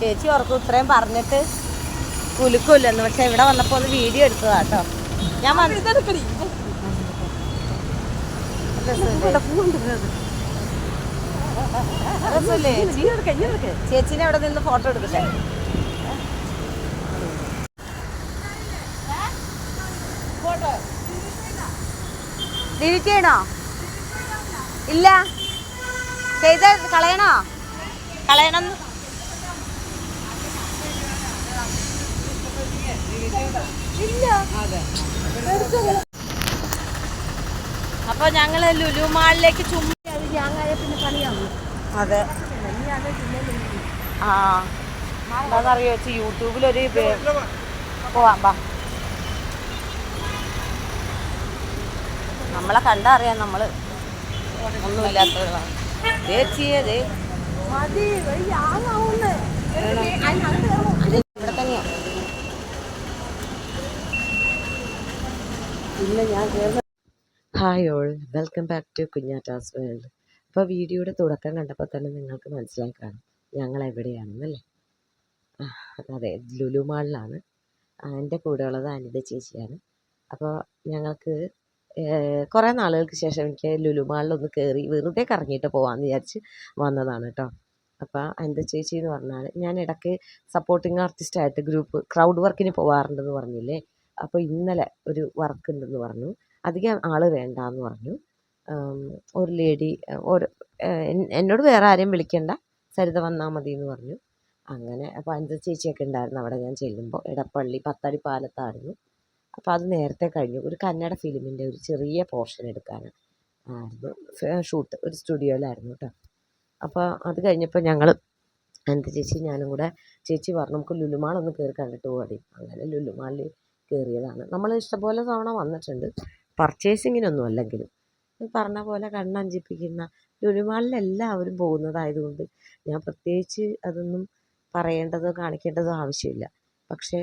ചേച്ചി ഓർക്കും ഇത്രയും പറഞ്ഞിട്ട് കുലുക്കൂലെന്ന് പക്ഷെ ഇവിടെ വന്നപ്പോൾ ഒന്ന് വീഡിയോ എടുത്തതാ കേട്ടോ. ഞാൻ ചേച്ചിനെ അവിടെ നിന്ന് ഫോട്ടോ എടുക്കട്ടെ? ഡിലീറ്റ് ചെയ്യണോ ഇല്ല. ചെയ്ത് കളയണോ? കളയണം. അപ്പൊ ഞങ്ങൾ ലുലു മാളിലേക്ക് ചുമ്മാ അതെ ആ. എന്താണെന്നറിയോ വെച്ച് യൂട്യൂബിലൊരു പോവാം ബാ നമ്മളെ കണ്ടറിയാം നമ്മൾ. ഒന്നുമില്ലാത്തവരാണ്. ചേച്ചിയെ ദേ ഇവിടെ തന്നെയാ hi all welcome back to Kunjattas world അപ്പോൾ വീഡിയോയുടെ തുടക്കം കണ്ടപ്പോൾ തന്നെ നിങ്ങൾക്ക് മനസ്സിലായി കാണും. ഞങ്ങൾ എവിടെയാണെന്നല്ലേ അതെ ലുലു മാളിലാണ്. എന്റെ കൂടെയുള്ളത് അനിത ചേച്ചിയാണ്. അപ്പോൾ ഞങ്ങൾക്ക് കുറേ നാളുകൾക്ക് ശേഷം എനിക്ക് ലുലു മാളിലൊന്ന് കയറി വെറുതെ കറങ്ങിയിട്ട് പോകാമെന്ന് വിചാരിച്ച് വന്നതാണ് കേട്ടോ അപ്പോൾ അനിത ചേച്ചി എന്ന് പറഞ്ഞാൽ ഞാൻ ഇടയ്ക്ക് സപ്പോർട്ടിങ് ആർട്ടിസ്റ്റായിട്ട് ഗ്രൂപ്പ് ക്രൗഡ് വർക്കിന് പോകാറുണ്ടെന്ന് പറഞ്ഞില്ലേ? അപ്പോൾ ഇന്നലെ ഒരു വർക്ക് ഉണ്ടെന്ന് പറഞ്ഞു. അധികം ആൾ വേണ്ടാന്ന് പറഞ്ഞു. ഒരു ലേഡി ഒരു എന്നോട് വേറെ ആരെയും വിളിക്കണ്ട. സരിത വന്നാൽ മതി എന്ന് പറഞ്ഞു. അങ്ങനെ അപ്പോൾ അഞ്ച ചേച്ചിയൊക്കെ ഉണ്ടായിരുന്നു അവിടെ ഞാൻ ചെല്ലുമ്പോൾ ഇടപ്പള്ളി പത്തടി പാലത്തായിരുന്നു. അപ്പോൾ അത് നേരത്തെ കഴിഞ്ഞു. ഒരു കന്നഡ ഫിലിമിന്റെ ഒരു ചെറിയ പോർഷൻ എടുക്കാൻ ആയിരുന്നു. ഷൂട്ട് ഒരു സ്റ്റുഡിയോയിലായിരുന്നു കേട്ടോ അപ്പോൾ അത് കഴിഞ്ഞപ്പോൾ ഞങ്ങൾ അനന്ത ചേച്ചി ഞാനും കൂടെ ചേച്ചി പറഞ്ഞു നമുക്ക് ലുലുമാൾ ഒന്ന് കയറി കണ്ടിട്ട് പോകാടി അങ്ങനെ ലുലുമാളിൽ കയറിയതാണ്. നമ്മൾ ഇഷ്ടംപോലെ തവണ വന്നിട്ടുണ്ട്. പർച്ചേസിങ്ങിനൊന്നും അല്ലെങ്കിലും. പറഞ്ഞ പോലെ കണ്ണഞ്ചിപ്പിക്കുന്ന ലുലുമാളിൽ പോകുന്നതായതുകൊണ്ട് ഞാൻ പ്രത്യേകിച്ച് അതൊന്നും പറയേണ്ടതോ കാണിക്കേണ്ടതോ ആവശ്യമില്ല. പക്ഷേ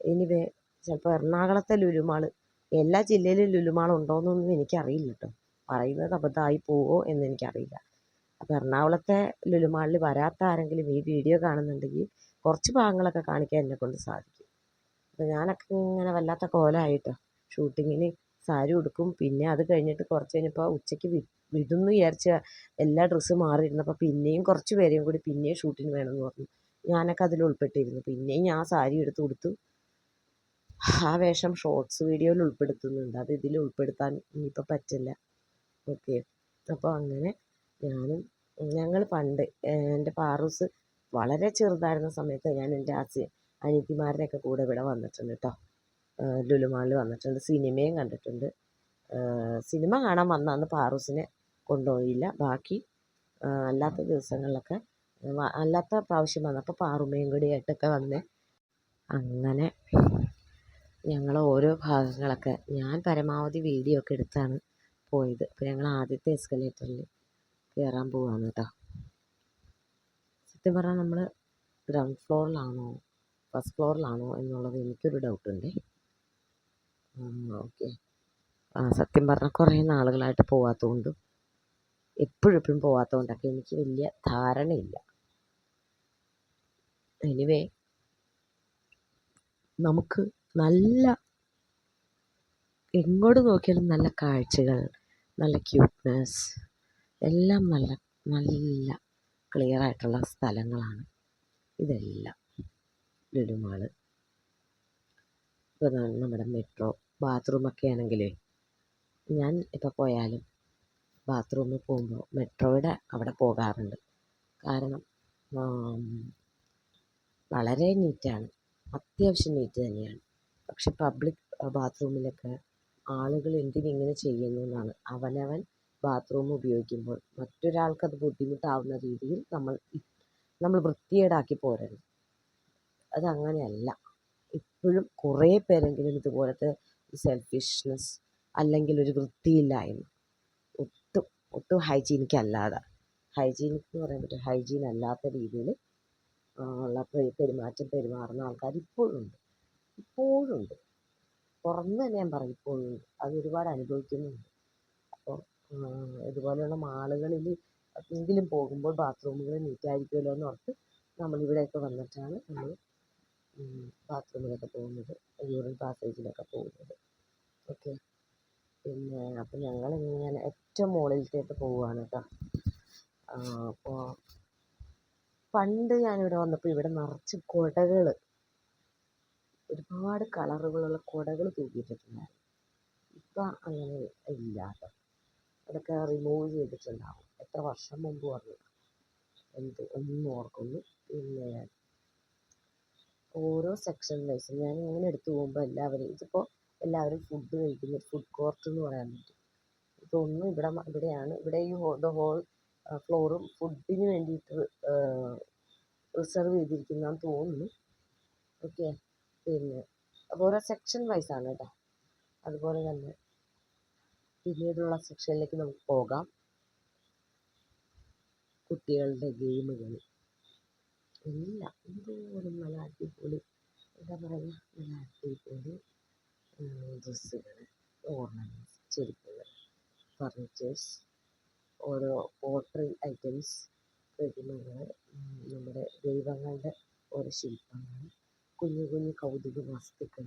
എനിവേ ചിലപ്പോൾ എറണാകുളത്തെ ലുലുമാൾ എല്ലാ ജില്ലയിലും ലുലുമാൾ ഉണ്ടോയെന്നൊന്നും എനിക്കറിയില്ല കേട്ടോ പറയുന്നത് അബദ്ധമായി പോവോ എന്ന് എനിക്കറിയില്ല അപ്പോൾ എറണാകുളത്തെ ലുലുമാളിൽ വരാത്ത ആരെങ്കിലും ഈ വീഡിയോ കാണുന്നുണ്ടെങ്കിൽ കുറച്ച് ഭാഗങ്ങളൊക്കെ കാണിക്കാൻ എന്നെക്കൊണ്ട് സാധിക്കും. അപ്പോൾ ഞാനൊക്കെ ഇങ്ങനെ വല്ലാത്ത കോലമായിട്ടോ ഷൂട്ടിങ്ങിന് സാരി ഉടുക്കും. പിന്നെ അത് കഴിഞ്ഞിട്ട് കുറച്ച് കഴിഞ്ഞപ്പോൾ ഉച്ചയ്ക്ക് വിടുന്നു വിചാരിച്ച എല്ലാ ഡ്രസ്സും മാറിയിരുന്നപ്പോൾ പിന്നെയും കുറച്ച് പേരെയും കൂടി പിന്നെയും ഷൂട്ടിന് വേണമെന്ന് പറഞ്ഞു. ഞാനൊക്കെ അതിൽ ഉൾപ്പെട്ടിരുന്നു. പിന്നെയും ഞാൻ സാരി എടുത്ത് കൊടുത്തു ആ വേഷം ഷോർട്സ് വീഡിയോയിൽ ഉൾപ്പെടുത്തുന്നുണ്ട്. അത് ഇതിൽ ഉൾപ്പെടുത്താൻ ഇനിയിപ്പോൾ പറ്റില്ല. ഓക്കെ. അപ്പോൾ അങ്ങനെ ഞാനും ഞങ്ങൾ പണ്ട് എന്റെ പാറൂസ് വളരെ ചെറുതായിരുന്ന സമയത്ത് ഞാൻ എന്റെ അസി അനിയത്തിമാരുടെയൊക്കെ കൂടെ ഇവിടെ വന്നിട്ടുണ്ട് കേട്ടോ ലുലുമാളിൽ വന്നിട്ടുണ്ട്. സിനിമയും കണ്ടിട്ടുണ്ട്. സിനിമ കാണാൻ വന്നാന്ന് പാറൂസിനെ കൊണ്ടുപോയില്ല. ബാക്കി അല്ലാത്ത ദിവസങ്ങളിലൊക്കെ അല്ലാത്ത പ്രാവശ്യം വന്നപ്പോൾ പാറുമ്മയും കൂടി ആയിട്ടൊക്കെ വന്ന് അങ്ങനെ ഞങ്ങൾ ഓരോ ഭാഗങ്ങളൊക്കെ ഞാൻ പരമാവധി വീഡിയോ ഒക്കെ എടുത്താണ് പോയത്. അപ്പോൾ ഞങ്ങൾ ആദ്യത്തെ എസ്കലേറ്ററിൽ കയറാൻ പോവാണ് കേട്ടോ സത്യം പറഞ്ഞാൽ നമ്മൾ ഗ്രൗണ്ട് ഫ്ലോറിലാണോ ഫസ്റ്റ് ഫ്ലോറിലാണോ എന്നുള്ളത് എനിക്കൊരു ഡൗട്ടുണ്ട്. ഓക്കെ ആ സത്യം പറഞ്ഞാൽ കുറേ നാളുകളായിട്ട് പോവാത്തതുകൊണ്ടും എപ്പോഴും എപ്പോഴും പോവാത്തതുകൊണ്ടൊക്കെ എനിക്ക് വലിയ ധാരണയില്ല. എനിവേ നമുക്ക് നല്ല എങ്ങോട്ട് നോക്കിയാലും നല്ല കാഴ്ചകൾ നല്ല ക്യൂട്ട്നെസ് എല്ലാം നല്ല നല്ല ക്ലിയർ ആയിട്ടുള്ള സ്ഥലങ്ങളാണ് ഇതെല്ലാം. ലുലുമാൾ ഇപ്പോൾ നമ്മുടെ മെട്രോ ബാത്റൂമൊക്കെ ആണെങ്കിലേ ഞാൻ ഇപ്പോൾ പോയാലും ബാത്റൂമിൽ പോകുമ്പോൾ മെട്രോയുടെ അവിടെ പോകാറുണ്ട്. കാരണം വളരെ നീറ്റാണ് അത്യാവശ്യം നീറ്റ് തന്നെയാണ്. പക്ഷെ പബ്ലിക് ബാത്റൂമിലൊക്കെ ആളുകൾ എന്തിനിങ്ങനെ ചെയ്യുന്നു എന്നാണ്. അവനവൻ ബാത്റൂം ഉപയോഗിക്കുമ്പോൾ മറ്റൊരാൾക്കത് ബുദ്ധിമുട്ടാവുന്ന രീതിയിൽ നമ്മൾ നമ്മൾ വൃത്തികേടാക്കി പോരരുത്. അതങ്ങനെയല്ല. ഇപ്പോഴും കുറേ പേരെങ്കിലും ഇതുപോലത്തെ സെൽഫിഷ്നെസ് അല്ലെങ്കിൽ ഒരു വൃത്തിയില്ലായ്മ ഒട്ടും ഒട്ടും ഹൈജീനിക് അല്ലാതെ ഹൈജീനിക് എന്ന് പറയാൻ പറ്റും. ഹൈജീൻ അല്ലാത്ത രീതിയിൽ ഉള്ള പെരുമാറ്റം പെരുമാറുന്ന ആൾക്കാർ ഇപ്പോഴും ഉണ്ട് പുറന്ന് തന്നെ ഞാൻ പറയും ഇപ്പോഴുണ്ട്. അത് ഒരുപാട് അനുഭവിക്കുന്നുണ്ട്. അപ്പോൾ ഇതുപോലെയുള്ള മാളുകളിൽ എങ്കിലും പോകുമ്പോൾ ബാത്റൂമുകൾ നീറ്റായിരിക്കുമല്ലോ എന്ന് ഓർത്ത് നമ്മളിവിടെയൊക്കെ വന്നിട്ടാണ് നമ്മൾ ബാത്റൂമിലൊക്കെ പോകുന്നത് യൂറിൻ പാസേജിലൊക്കെ പോകുന്നത്. ഓക്കെ. പിന്നെ അപ്പം ഞങ്ങളിങ്ങനെ ഏറ്റവും മുകളിലത്തേക്ക് പോവുകയാണ് കേട്ടോ അപ്പോൾ പണ്ട് ഞാനിവിടെ വന്നപ്പോൾ ഇവിടെ നിറച്ച് കുടകൾ ഒരുപാട് കളറുകളുള്ള കുടകൾ തൂക്കിയിട്ടിട്ടുണ്ടായിരുന്നു. ഇപ്പം അങ്ങനെ ഇല്ല കേട്ടോ അതൊക്കെ റിമൂവ് ചെയ്തിട്ടുണ്ടാവും. എത്ര വർഷം മുമ്പ് വന്നു എന്ത് ഒന്നും ഓർക്കുന്നു പിന്നെ ഓരോ സെക്ഷൻ വൈസ് ഞാൻ ഇങ്ങനെ എടുത്തു പോകുമ്പോൾ എല്ലാവരും ഇതിപ്പോൾ എല്ലാവരും ഫുഡ് കഴിക്കുന്ന ഫുഡ് കോർട്ട് എന്ന് പറയാൻ പറ്റും. ഇതൊന്നും ഇവിടെ ഇവിടെയാണ്. ഇവിടെ ഈ ദ ഹോൾ ഫ്ലോറും ഫുഡിന് വേണ്ടിയിട്ട് റിസർവ് ചെയ്തിരിക്കുന്നതെന്ന് തോന്നുന്നു. ഓക്കെ പിന്നെ അപ്പോൾ ഓരോ സെക്ഷൻ ആണ് കേട്ടോ. അതുപോലെ തന്നെ പിന്നീടുള്ള സെക്ഷനിലേക്ക് നമുക്ക് പോകാം. കുട്ടികളുടെ ഗെയിമുകൾ എല്ലാം എന്തോരം നല്ല അടിപൊളി എന്താ പറയുക നല്ല അടിപൊളി ഡ്രസ്സുകൾ ഓർണമെന്റ്സ് ചെരുപ്പുകൾ ഫർണിച്ചേഴ്സ് ഓരോ പോട്രി ഐറ്റംസ് പ്രതിമകൾ നമ്മുടെ ദൈവങ്ങളുടെ ഓരോ ശില്പങ്ങൾ കുഞ്ഞു കുഞ്ഞു കൗതുക വസ്തുക്കൾ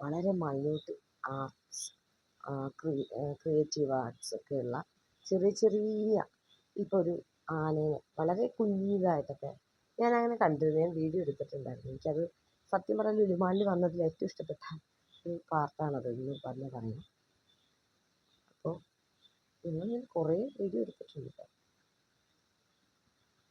വളരെ മൈന്യൂട്ട് ആർട്സ് ക്രിയേറ്റീവ് ആർട്സ് ഒക്കെയുള്ള ചെറിയ ചെറിയ ഇപ്പോൾ ഒരു ആനയെ വളരെ കുഞ്ഞിതായിട്ടൊക്കെ ഞാൻ അങ്ങനെ കണ്ടിരുന്നു. ഞാൻ വീഡിയോ എടുത്തിട്ടുണ്ടായിരുന്നു. എനിക്കത് സത്യം പറഞ്ഞാൽ ലുലുമാളിൽ വന്നതിൽ ഏറ്റവും ഇഷ്ടപ്പെട്ട ഒരു പാർട്ടാണത് എന്ന് പറഞ്ഞതാണ് പറയാം. അപ്പോൾ നിങ്ങൾ ഞാൻ കുറേ വീഡിയോ എടുത്തിട്ടുണ്ട്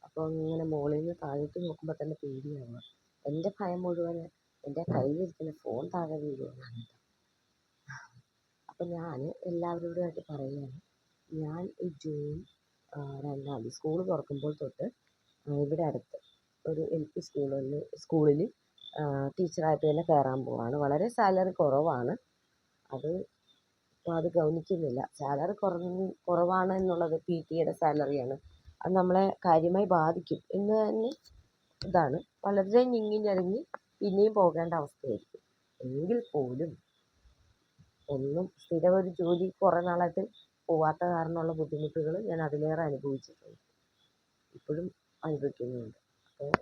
അപ്പോൾ ഇങ്ങനെ മുകളിൽ നിന്ന് താഴേക്ക് നോക്കുമ്പോൾ തന്നെ പേടിയാവുക എന്റെ ഭയം മുഴുവൻ എന്റെ കയ്യിലിരിക്കുന്ന ഫോൺ താഴെ വീഴുമെന്നാണ് കേട്ടോ. അപ്പോൾ ഞാൻ എല്ലാവരോടുമായിട്ട് പറയുകയാണ്. ഞാൻ ഈ ജൂൺ രണ്ടാം തീയതി സ്കൂൾ തുറക്കുമ്പോൾ തൊട്ട് ഇവിടെ അടുത്ത് ഒരു എൽ പി സ്കൂളിൽ സ്കൂളിൽ ടീച്ചറായിട്ട് തന്നെ കയറാൻ പോവാണ്. വളരെ സാലറി കുറവാണ്. അത് അപ്പോൾ അത് ഗൗനിക്കുന്നില്ല. സാലറി കുറഞ്ഞ് കുറവാണ് എന്നുള്ളത് പി ടിയുടെ സാലറിയാണ് അത് നമ്മളെ കാര്യമായി ബാധിക്കും. എന്ന് തന്നെ ഇതാണ്. വളരെ ഞെങ്ങി പിന്നെയും പോകേണ്ട അവസ്ഥയായിരിക്കും. എങ്കിൽ പോലും ഒന്നും സ്ഥിരം ഒരു ജോലി കുറേ നാളായിട്ട് പോവാത്ത കാരണമുള്ള ബുദ്ധിമുട്ടുകൾ ഞാൻ അതിലേറെ അനുഭവിച്ചിട്ടുണ്ട്. ഇപ്പോഴും അനുഭവിക്കുന്നുണ്ട്. അപ്പോൾ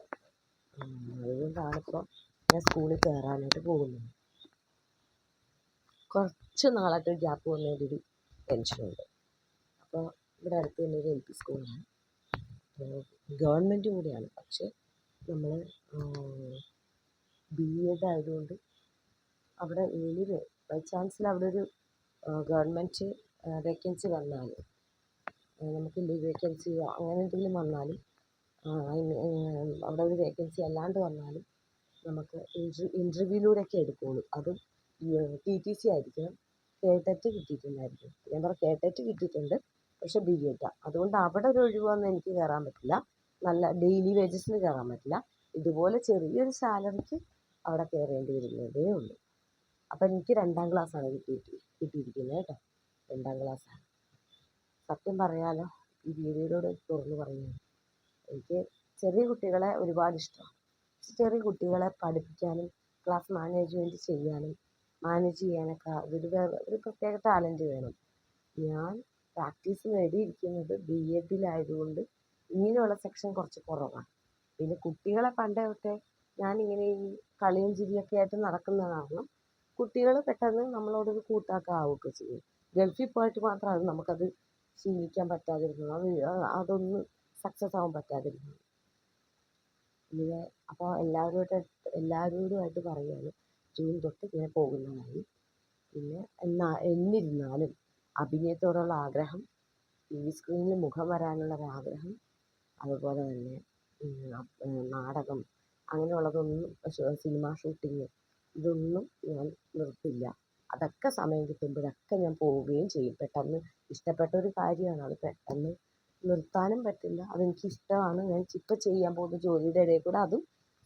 അതുകൊണ്ടാണ് ഇപ്പോൾ ഞാൻ സ്കൂളിൽ കയറാനായിട്ട് പോകുന്നത്. കുറച്ച് നാളായിട്ട് ഗ്യാപ്പ് വന്നതിന്റെ ഒരു ടെൻഷനുണ്ട് അപ്പോൾ ഇവിടെ അടുത്ത് തന്നെ ഒരു എൽ പി സ്കൂളാണ്. ഗവൺമെന്റ് കൂടിയാണ്. പക്ഷേ നമ്മൾ ബി എഡ് ആയതുകൊണ്ട് അവിടെ എനിവേ ബൈ ചാൻസിൽ അവിടെ ഒരു ഗവൺമെന്റ് വേക്കൻസി വന്നാൽ നമുക്ക് ലീവ് വേക്കൻസി അങ്ങനെ എന്തെങ്കിലും വന്നാലും അവിടെ ഒരു വേക്കൻസി അല്ലാണ്ട് വന്നാലും നമുക്ക് ഇന്റർ ഇന്റർവ്യൂവിലൂടെയൊക്കെ എടുക്കുകയുള്ളൂ അതും ടി ടി സി ആയിരിക്കണം. കേട്ടറ്റ് കിട്ടിയിട്ടുണ്ടായിരിക്കും. ഞാൻ പറഞ്ഞു കേട്ടറ്റ് കിട്ടിയിട്ടുണ്ട്. പക്ഷേ ബി എഡ് അതുകൊണ്ട് അവിടെ ഒരു ഒഴിവൊന്നും എനിക്ക് കയറാൻ പറ്റില്ല. നല്ല ഡെയിലി വേജസിന് കയറാൻ പറ്റില്ല. ഇതുപോലെ ചെറിയൊരു സാലറിക്ക് അവിടെ കയറേണ്ടി വരുന്നതേ ഉള്ളൂ. അപ്പം എനിക്ക് രണ്ടാം ക്ലാസ്സാണ് കിട്ടിയിട്ട് കിട്ടിയിരിക്കുന്നത് കേട്ടോ. രണ്ടാം ക്ലാസ്സാണ് സത്യം പറയാലോ ഈ വീഡിയോയിലൂടെ തുറന്ന് പറയുന്നത്. എനിക്ക് ചെറിയ കുട്ടികളെ ഒരുപാട് ഇഷ്ടമാണ് ചെറിയ കുട്ടികളെ പഠിപ്പിക്കാനും ക്ലാസ് മാനേജ്മെന്റ് ചെയ്യാനും മാനേജ് ചെയ്യാനൊക്കെ അതൊരു ഒരു പ്രത്യേക ടാലന്റ് വേണം. ഞാൻ പ്രാക്ടീസ് നേടിയിരിക്കുന്നത് ബി എഡിലായതുകൊണ്ട് ഇങ്ങനെയുള്ള സെക്ഷൻ കുറച്ച് കുറവാണ്. പിന്നെ കുട്ടികളെ പണ്ടേ ഞാൻ ഞാനിങ്ങനെ ഈ കളിയും ചിരിയൊക്കെ ആയിട്ട് നടക്കുന്ന കാരണം കുട്ടികൾ പെട്ടെന്ന് നമ്മളോടൊരു കൂട്ടാക്കം ആവുകയൊക്കെ ചെയ്യും. ഗൾഫിൽ പോയിട്ട് മാത്രമാണ് നമുക്കത് ശീലിക്കാൻ പറ്റാതിരുന്നത്. അത് അതൊന്നും സക്സസ് ആവാൻ പറ്റാതിരിക്കുന്നു. ഇങ്ങനെ അപ്പോൾ എല്ലാവരോട് എല്ലാവരോടുമായിട്ട് പറയുകയാണ് ജൂൺ തൊട്ട് ഇങ്ങനെ പോകുന്നതായി. പിന്നെ എന്നാ എന്നിരുന്നാലും അഭിനയത്തോടുള്ള ആഗ്രഹം ടി വി സ്ക്രീനിൽ മുഖം വരാനുള്ള ഒരാഗ്രഹം അതുപോലെ തന്നെ നാടകം അങ്ങനെയുള്ളതൊന്നും സിനിമ ഷൂട്ടിങ് ഇതൊന്നും ഞാൻ നിർത്തില്ല. അതൊക്കെ സമയം കിട്ടുമ്പോഴൊക്കെ ഞാൻ പോവുകയും ചെയ്യും. പെട്ടെന്ന് ഇഷ്ടപ്പെട്ട ഒരു കാര്യമാണ്. അത് പെട്ടെന്ന് നിർത്താനും പറ്റില്ല. അതെനിക്ക് ഇഷ്ടമാണ്. ഞാൻ ഇപ്പം ചെയ്യാൻ പോകുന്ന ജോലിയുടെ ഇടയിൽ കൂടെ അതും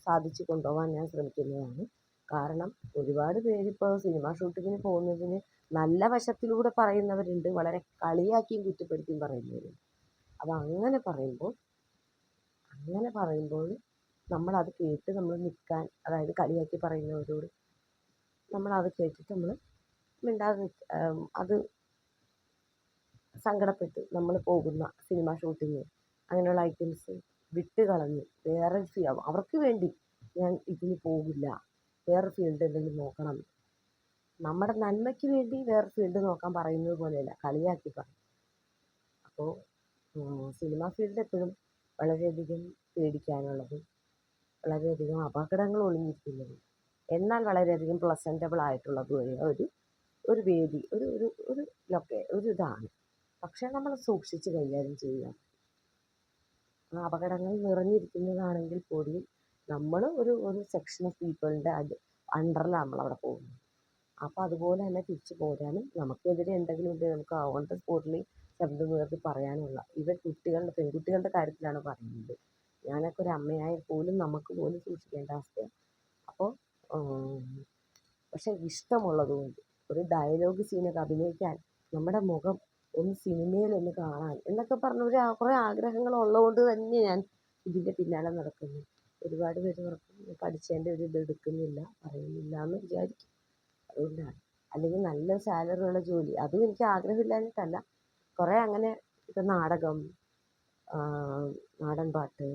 സാധിച്ചു കൊണ്ടുപോകാൻ ഞാൻ ശ്രമിക്കുന്നതാണ്. കാരണം ഒരുപാട് പേരിപ്പോൾ സിനിമ ഷൂട്ടിങ്ങിന് പോകുന്നതിന് നല്ല വശത്തിലൂടെ പറയുന്നവരുണ്ട്. വളരെ കളിയാക്കിയും കുറ്റപ്പെടുത്തിയും പറയുന്നവരുണ്ട്. അപ്പോൾ അങ്ങനെ പറയുമ്പോൾ അങ്ങനെ പറയുമ്പോൾ നമ്മളത് കേട്ട് നമ്മൾ നിൽക്കാൻ അതായത് കളിയാക്കി പറയുന്നവരോട് നമ്മളത് കേട്ടിട്ട് നമ്മൾ മിണ്ടാതെ അത് സങ്കടപ്പെട്ട് നമ്മൾ പോകുന്ന സിനിമ ഷൂട്ടിങ് അങ്ങനെയുള്ള ഐറ്റംസ് വിട്ട് കളഞ്ഞ് വേറെ അവർക്ക് വേണ്ടി ഞാൻ ഇതിന് പോകില്ല വേറെ ഫീൽഡ് എന്തെങ്കിലും നോക്കണം. നമ്മുടെ നന്മയ്ക്ക് വേണ്ടി വേറെ ഫീൽഡ് നോക്കാൻ പറയുന്നത് പോലെയല്ല കളിയാക്കി പറയും. അപ്പോൾ സിനിമ ഫീൽഡ് എപ്പോഴും വളരെയധികം പേടിക്കാനുള്ളതും വളരെയധികം അപകടങ്ങൾ ഒളിഞ്ഞിരിക്കുന്നതും എന്നാൽ വളരെയധികം പ്ലസന്റബിൾ ആയിട്ടുള്ളതുമായ ഒരു ഒരു വേദി ഒരു ഒരു ഒരു ലൊക്കെ ഒരു ഇതാണ്. പക്ഷേ നമ്മൾ സൂക്ഷിച്ച് കൈകാര്യം ചെയ്യുക. അപകടങ്ങൾ നിറഞ്ഞിരിക്കുന്നതാണെങ്കിൽ കൂടി നമ്മൾ ഒരു ഒരു സെക്ഷൻ ഓഫ് പീപ്പിളിന്റെ അണ്ടറിലാണ് നമ്മളവിടെ പോകുന്നത്. അപ്പോൾ അതുപോലെ തന്നെ തിരിച്ചു പോരാനും നമുക്കെതിരെ എന്തെങ്കിലും ഉണ്ടെങ്കിൽ നമുക്ക് ഓൺ ദ സ്പോട്ടിൽ ശബ്ദം ഉയർത്തി പറയാനുള്ള. ഇവർ കുട്ടികളുടെ പെൺകുട്ടികളുടെ കാര്യത്തിലാണ് പറയുന്നത്. ഞാനൊക്കെ ഒരു അമ്മയായ പോലും നമുക്ക് പോലും സൂക്ഷിക്കേണ്ട അവസ്ഥയാണ് അപ്പോൾ പക്ഷെ ഇഷ്ടമുള്ളതുകൊണ്ട് ഒരു ഡയലോഗ് സീനൊക്കെ അഭിനയിക്കാൻ നമ്മുടെ മുഖം ഒന്ന് സിനിമയിലൊന്ന് കാണാൻ എന്നൊക്കെ പറഞ്ഞ ഒരു കുറേ ആഗ്രഹങ്ങൾ ഉള്ളതുകൊണ്ട് തന്നെ ഞാൻ ഇതിന്റെ പിന്നാലെ നടക്കുന്നു. ഒരുപാട് പേര് പഠിച്ചതിന്റെ ഒരു ഇത് എടുക്കുന്നില്ല പറയുന്നില്ല എന്ന് വിചാരിക്കും. അതുകൊണ്ടാണ്. അല്ലെങ്കിൽ നല്ല സാലറിയുള്ള ജോലി. അതും എനിക്ക് ആഗ്രഹമില്ലാഞ്ഞിട്ടല്ല. കുറേ അങ്ങനെ ഇപ്പം നാടകം നാടൻ പാട്ട്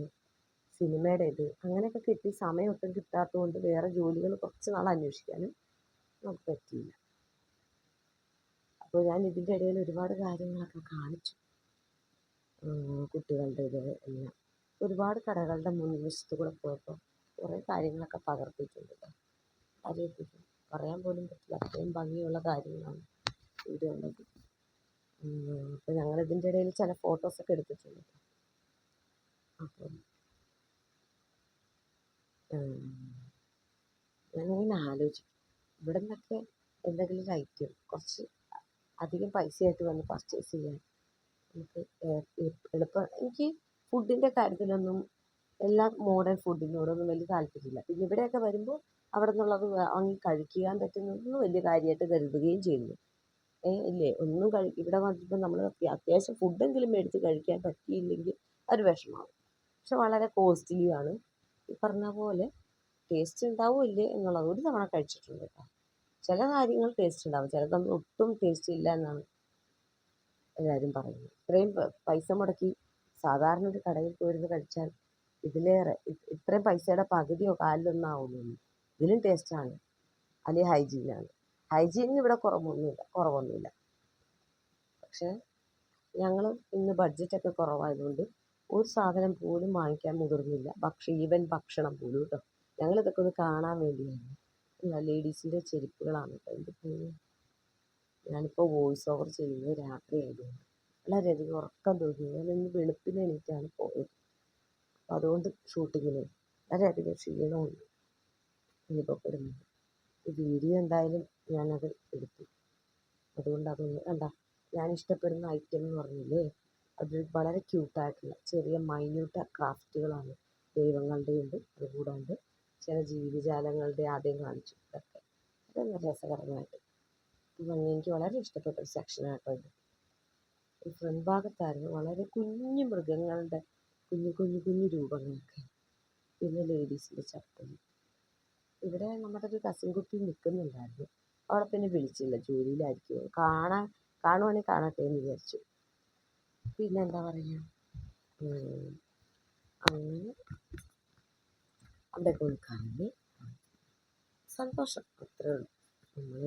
സിനിമയുടെ ഇത് അങ്ങനെയൊക്കെ കിട്ടി. സമയം ഒട്ടും കിട്ടാത്തതുകൊണ്ട് വേറെ ജോലികൾ കുറച്ച് നാൾ അന്വേഷിക്കാനും നമുക്ക് പറ്റിയില്ല. അപ്പോൾ ഞാൻ ഇതിന്റെ ഇടയിൽ ഒരുപാട് കാര്യങ്ങളൊക്കെ കാണിച്ചു. കുട്ടികളുടെ ഇത് എല്ലാം. ഒരുപാട് കടകളുടെ മുൻവശത്ത് കൂടെ പോയപ്പോൾ കുറേ കാര്യങ്ങളൊക്കെ പകർത്തിയിട്ടുണ്ട് കേട്ടോ. പറയാൻ പോലും പറ്റില്ല. അത്രയും ഭംഗിയുള്ള കാര്യങ്ങളാണ് ഇവിടെ ഉള്ളത്. അപ്പോൾ ഞങ്ങൾ ഇതിന്റെ ഇടയിൽ ചില ഫോട്ടോസൊക്കെ എടുത്തിട്ടുണ്ട് അപ്പം ഞാനിങ്ങനെ ആലോചിക്കും. ഇവിടെ നിന്നൊക്കെ എന്തെങ്കിലും ഐറ്റം കുറച്ച് അധികം പൈസയായിട്ട് വന്ന് പർച്ചേസ് ചെയ്യാൻ. നമുക്ക് എളുപ്പം. എനിക്ക് ഫുഡിന്റെ കാര്യത്തിലൊന്നും എല്ലാ മോഡേൺ ഫുഡിനോടൊന്നും വലിയ താല്പര്യമില്ല. പിന്നെ ഇവിടെയൊക്കെ വരുമ്പോൾ അവിടെ നിന്നുള്ളത് വാങ്ങി കഴിക്കാൻ പറ്റുന്നതൊന്നും വലിയ കാര്യമായിട്ട് കരുതുകയും ചെയ്യുന്നു. ഏ ഇല്ലേ? ഒന്നും കഴി ഇവിടെ വന്നപ്പോൾ നമ്മൾ അത്യാവശ്യം ഫുഡെങ്കിലും മേടിച്ച് കഴിക്കാൻ പറ്റിയില്ലെങ്കിൽ ഒരു വിഷമമാവും പക്ഷെ വളരെ കോസ്റ്റ്ലിയാണ് ഈ പറഞ്ഞ പോലെ ടേസ്റ്റ് ഉണ്ടാവും ഇല്ലേ എന്നുള്ളത് ഒരു തവണ കഴിച്ചിട്ടുണ്ട് കേട്ടോ. ചില കാര്യങ്ങൾ ടേസ്റ്റ് ഉണ്ടാവും. ചിലതൊന്നും ഒട്ടും ടേസ്റ്റ് ഇല്ല എന്നാണ് എല്ലാവരും പറയുന്നത്. ഇത്രയും പൈസ മുടക്കി സാധാരണ ഒരു കടയിൽ പോയിരുന്ന് കഴിച്ചാൽ ഇതിലേറെ ഇത്രയും പൈസയുടെ പകുതിയോ കാലിലൊന്നും ആവുന്നുള്ളൂ ഇതിലും ടേസ്റ്റാണ് അല്ലെങ്കിൽ ഹൈജീനാണ് ഹൈജീനിന് ഇവിടെ കുറവൊന്നുമില്ല കുറവൊന്നുമില്ല. പക്ഷേ ഞങ്ങൾ ഇന്ന് ബഡ്ജറ്റൊക്കെ കുറവായതുകൊണ്ട് ഒരു സാധനം പോലും വാങ്ങിക്കാൻ മുതിർന്നില്ല. പക്ഷേ ഈവൻ ഭക്ഷണം പോലും കേട്ടോ ഞങ്ങളിതൊക്കെ ഒന്ന് കാണാൻ വേണ്ടിയാണ് ലേഡീസിന്റെ ചെരുപ്പുകളാണ് കേട്ടോ എന്റെ ഞാനിപ്പോൾ വോയിസ് ഓവർ ചെയ്യുന്നത് രാത്രി ആയതുകൊണ്ട്. വളരെയധികം ഉറക്കം തോന്നി. ഞാൻ ഇന്ന് വെളുപ്പിന് എണീറ്റാണ് പോയത്. അപ്പോൾ അതുകൊണ്ട് ഷൂട്ടിങ്ങിന് വളരെയധികം ക്ഷീണമുണ്ട്. അനുഭവപ്പെടുന്നുണ്ട് വീഡിയോ എന്തായാലും ഞാനത് എടുത്തു. അതുകൊണ്ട് അതൊന്ന് കണ്ട. ഞാൻ ഇഷ്ടപ്പെടുന്ന ഐറ്റം എന്ന് പറഞ്ഞില്ലേ? അത് വളരെ ക്യൂട്ടായിട്ടുള്ള ചെറിയ മൈന്യൂട്ട് ക്രാഫ്റ്റുകളാണ് ദൈവങ്ങളുടെ ഉണ്ട് അതുകൂടാണ്ട് ചില ജീവിജാലങ്ങളുടെ ആദ്യം കാണിച്ചു. ഇതൊക്കെ അതൊന്ന് രസകരമായിട്ട്. എനിക്ക് വളരെ ഇഷ്ടപ്പെട്ട ഒരു സെക്ഷനാട്ടോ ഇത്. ഈ ഫ്രണ്ട് ഭാഗത്തായിരുന്നു വളരെ കുഞ്ഞു മൃഗങ്ങളുടെ കുഞ്ഞു കുഞ്ഞു കുഞ്ഞു രൂപങ്ങളൊക്കെ. പിന്നെ ലേഡീസിന്റെ ചപ്പൽ ഇവിടെ നമ്മുടെ ഒരു കസിൻ കുട്ടി നിൽക്കുന്നുണ്ടായിരുന്നു അവളെ പിന്നെ വിളിച്ചില്ല. ജോലിയിലായിരിക്കും കാണാൻ കാണുവാണെങ്കിൽ കാണട്ടെ എന്ന് വിചാരിച്ചു. പിന്നെന്താ പറയുക അങ്ങനെ അവിടെയൊക്കെ ഒന്ന് സന്തോഷം. അത്രേ നമ്മൾ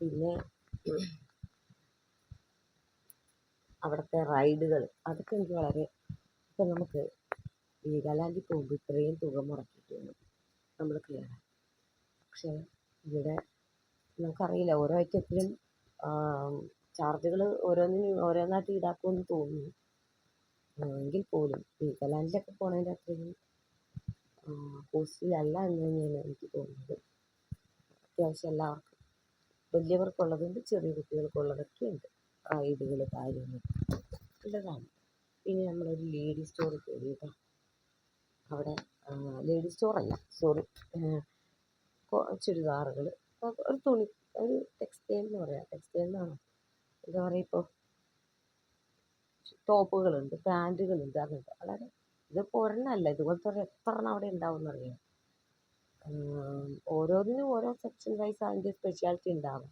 പിന്നെ അവിടുത്തെ റൈഡുകൾ അതൊക്കെ എനിക്ക് വളരെ ഇപ്പം നമുക്ക് വീഗാലാൻഡിൽ പോകുമ്പോൾ ഇത്രയും തുക മുടക്കിയിട്ട് വേണം നമ്മൾ കയറാൻ പക്ഷേ ഇവിടെ നമുക്കറിയില്ല. ഓരോ ഐറ്റത്തിലും ചാർജുകൾ ഓരോന്നിനും ഓരോന്നായിട്ട് ഈടാക്കുമെന്ന് തോന്നുന്നു. എങ്കിൽ പോലും വീഗാലാൻഡിലൊക്കെ പോണതിന്റെ അത്രയും കോസ്റ്റ്ലി അല്ല എന്ന് തന്നെയാണ് എനിക്ക് തോന്നുന്നത്. അത്യാവശ്യം എല്ലാവർക്കും വലിയവർക്കുള്ളതുണ്ട് ചെറിയ കുട്ടികൾക്കുള്ളതൊക്കെ ഉണ്ട് റൈഡുകൾ കാര്യങ്ങൾ നല്ലതാണ് പിന്നെ നമ്മളൊരു ലേഡി സ്റ്റോറിൽ കയറി കേട്ടോ അവിടെ ലേഡി സ്റ്റോറല്ല സോറി ചുരിദാറുകൾ ഒരു തുണി ഒരു ടെക്സ്റ്റൈൽ എന്ന് പറയാം. ടെക്സ്റ്റൈൽ എന്നാണ് എന്താ പറയുക ഇപ്പോൾ ടോപ്പുകളുണ്ട് പാന്റുകളുണ്ട് അങ്ങനത്തെ. വളരെ ഇതിപ്പോൾ ഒരെണ്ണമല്ല ഇതുപോലത്തെ ഒരു എത്ര എണ്ണം അവിടെ ഉണ്ടാവും എന്നറിയാം ഓരോന്നിനും ഓരോ സെക്ഷൻ വൈസ് അതിന്റെ സ്പെഷ്യാലിറ്റി ഉണ്ടാവും.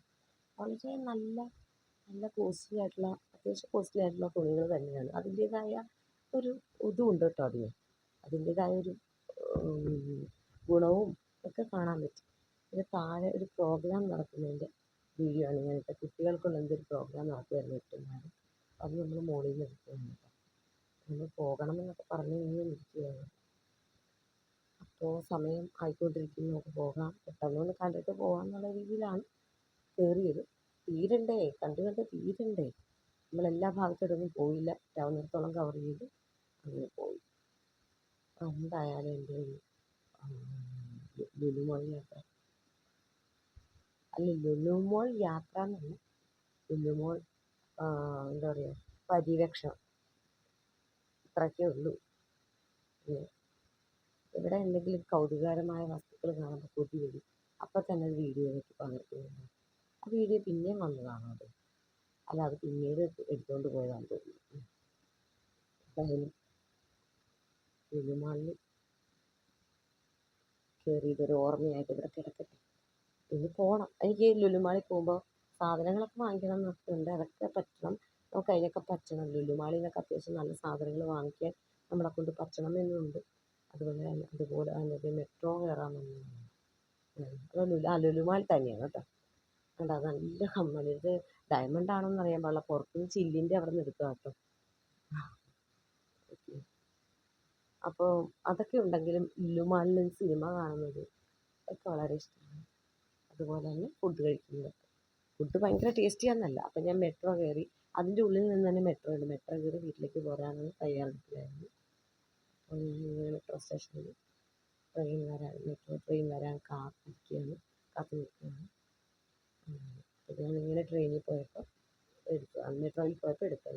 വളരെ നല്ല നല്ല കോസ്റ്റ്ലി ആയിട്ടുള്ള അത്യാവശ്യം കോസ്റ്റ്ലി ആയിട്ടുള്ള തുണികൾ തന്നെയാണ്. അതിന്റേതായ ഒരു ഇതുമുണ്ട് കേട്ടോ അതിന്. അതിന്റേതായ ഒരു ഗുണവും ഒക്കെ കാണാൻ പറ്റും. പിന്നെ താഴെ ഒരു പ്രോഗ്രാം നടക്കുന്നുണ്ട്. വീഡിയോ ആണ് ഞാനിപ്പോൾ കുട്ടികൾക്കുള്ള എന്തൊരു പ്രോഗ്രാം നടത്തുമായിരുന്നു ഇട്ടുണ്ടായിരുന്നു അത് നമ്മൾ മുകളിൽ നിന്ന് എടുത്തതാണ് നമ്മൾ പോകണമെന്നൊക്കെ പറഞ്ഞ് ഇങ്ങനെ ഇരിക്കുകയാണ്. അപ്പോൾ സമയം ആയിക്കൊണ്ടിരിക്കുന്നു. നമുക്ക് പോകാം. പെട്ടെന്നൊന്ന് കണ്ടിട്ട് പോകാമെന്നുള്ള രീതിയിലാണ് കയറിയത്. തീരണ്ടേ? കണ്ട് കണ്ട് തീരണ്ടേ? നമ്മളെല്ലാ ഭാഗത്തോടൊന്നും പോയില്ല. രാവുന്നിടത്തോളം കവർ ചെയ്ത് അങ്ങനെ പോയി. എന്തായാലും എന്റെ ഒരു ലുലുമോൾ യാത്ര. അല്ല ലുലുമോൾ യാത്ര എന്നല്ല ലുലുമോൾ എന്താ പറയുക പര്യവേക്ഷണം. ഇത്രയൊക്കെ ഉള്ളൂ. ഇവിടെ എന്തെങ്കിലും കൗതുകകരമായ വസ്തുക്കൾ കാണുമ്പോൾ കൊതി വരും. അപ്പം തന്നെ ഒരു വീഡിയോയിലേക്ക് പകർത്തുന്നുണ്ട് ആ വീഡിയോ പിന്നെയും വന്നതാണോ അത്. അല്ല അത് പിന്നീട് എടുത്തുകൊണ്ട് പോയതാണെന്ന് തോന്നുന്നു. എന്തായാലും ലുലുമാളിൽ കയറിയതൊരു ഓർമ്മയായിട്ട് ഇവിടെ കിടക്കട്ടെ. ഇനി പോകണം എനിക്ക് ലുലുമാളിൽ പോകുമ്പോൾ സാധനങ്ങളൊക്കെ വാങ്ങിക്കണം എന്നൊക്കെ ഉണ്ട്. അതൊക്കെ പറ്റണം. നമുക്ക് അതിനൊക്കെ പറ്റണം ലുലുമാളിൽ നിന്നൊക്കെ അത്യാവശ്യം നല്ല സാധനങ്ങൾ വാങ്ങിക്കാൻ നമ്മളെ കൊണ്ട് പറ്റണം എന്നുണ്ട്. അതുപോലെ തന്നെ അതുപോലെ തന്നെ മെട്രോ കയറാൻ ലുലു ആ ലുലുമാളിൽ തന്നെയാണ് കേട്ടോ. കണ്ടോ? നല്ല കമ്മൽ ഇത് ഡയമണ്ട് ആണോന്ന് അറിയാൻ പാടില്ല. പുറത്തുനിന്ന് ചില്ലിന്റെ അവിടെ നിന്ന് എടുക്കുക കേട്ടോ. അപ്പോൾ അതൊക്കെ ഉണ്ടെങ്കിലും ലുലുമാളിൽ സിനിമ കാണുന്നത് ഒക്കെ വളരെ ഇഷ്ടമാണ്. അതുപോലെ തന്നെ ഫുഡ് കഴിക്കുന്നത്. ഫുഡ് ഭയങ്കര ടേസ്റ്റിയാണെന്നല്ല അപ്പം ഞാൻ മെട്രോ കയറി അതിന്റെ ഉള്ളിൽ നിന്ന് തന്നെ മെട്രോ ഉണ്ട്. മെട്രോ കയറി വീട്ടിലേക്ക് പോരാനുള്ള തയ്യാറെടുപ്പിലായിരുന്നു. അപ്പോൾ മെട്രോ സ്റ്റേഷനിൽ ട്രെയിൻ വരാൻ മെട്രോ ട്രെയിൻ വരാൻ കാത്തിരിക്കുകയാണ് കാത്തു നിൽക്കുകയാണ്. അപ്പോൾ ഞാനിങ്ങനെ ട്രെയിനിൽ പോയപ്പോൾ എടുത്തു. മെട്രോയിൽ പോയപ്പോൾ എടുത്തത്